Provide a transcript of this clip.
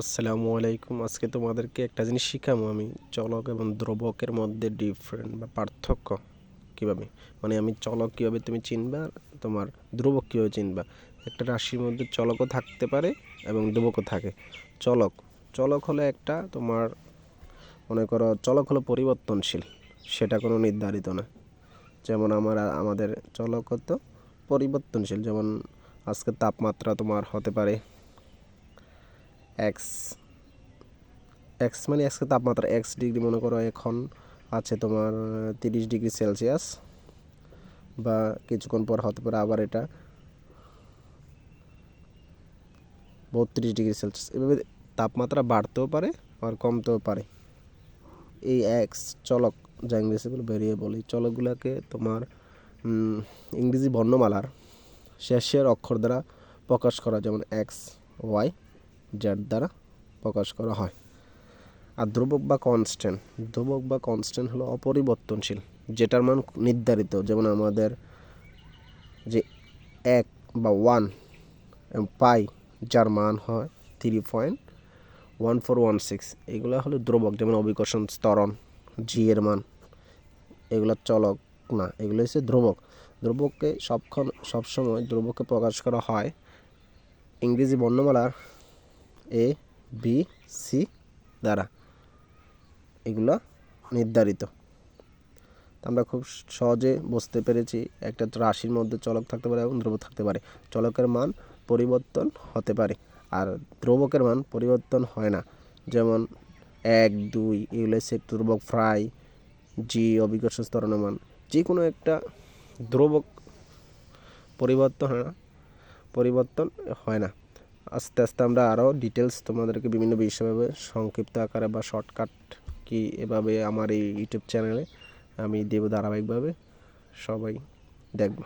আসসালামু আলাইকুম। আজকে তোমাদেরকে একটা জিনিস শিখাবো আমি। চলক এবং দ্রবকের মধ্যে ডিফারেন্ট বা পার্থক্য কীভাবে? মানে আমি চলক কীভাবে তুমি চিনবা, তোমার ধ্রুবক কীভাবে চিনবা? একটা রাশির মধ্যে চলকও থাকতে পারে এবং ধ্রুবকও থাকে। চলক চলক হলো একটা তোমার, মনে করো চলক হলো পরিবর্তনশীল, সেটা কোনো নির্ধারিত না। যেমন আমার, আমাদের চলক হতো পরিবর্তনশীল, যেমন আজকে তাপমাত্রা তোমার হতে পারে এক্স এক্স মানে আজকে তাপমাত্রা এক্স ডিগ্রি মনে করো এখন আছে তোমার তিরিশ ডিগ্রি সেলসিয়াস বা কিছুক্ষণ পর হতে পারে আবার এটা বত্রিশ ডিগ্রি সেলসিয়াস এভাবে তাপমাত্রা বাড়তেও পারে আর কমতেও পারে। এই এক্স চলক যা ইংরেজি বলে বেরিয়ে বলি। চলকগুলোকে তোমার ইংরেজি বর্ণমালার শেষের অক্ষর দ্বারা প্রকাশ করা যেমন এক্স ওয়াই জেড দ্বারা প্রকাশ করা হয়। আর ধ্রুবক বা কনস্ট্যান্ট ধ্রুবক বা কনস্ট্যান্ট হলো অপরিবর্তনশীল, যেটার মান নির্ধারিত। যেমন আমাদের যে এক বা ওয়ান পাই, যার মান হয় three point one four one six এগুলো হলো ধ্রুবক, যেমন অভিকর্ষণ স্তরণ জি এর মান। এগুলো চলক না, এগুলো হচ্ছে ধ্রুবক। ধ্রুবককে সবক্ষণ, সবসময় ধ্রুবককে প্রকাশ করা হয় ইংরেজি বর্ণমালার এ বি সি দ্বারা এগুলো নির্ধারিত। আমরা খুব সহজে বুঝতে পেরেছি একটা রাশির মধ্যে চলক থাকতে পারে এবং ধ্রুবক থাকতে পারে। চলকের মান পরিবর্তন হতে পারে আর ধ্রুবকের মান পরিবর্তন হয় না। যেমন এক, দুই এগুলো হচ্ছে ধ্রুবক ফ্রাই জি অভিকর্ষ স্তরণের মান। যে কোনো একটা ধ্রুবক পরিবর্তন হয় না, পরিবর্তন হয় না। আস্তে আস্তে আমরা আরও ডিটেলস তোমাদেরকে বিভিন্ন বিষয়ভাবে সংক্ষিপ্ত আকারে বা শর্টকাট কি এভাবে আমার এই ইউটিউব চ্যানেলে আমি দেব ধারাবাহিকভাবে। সবাই দেখব।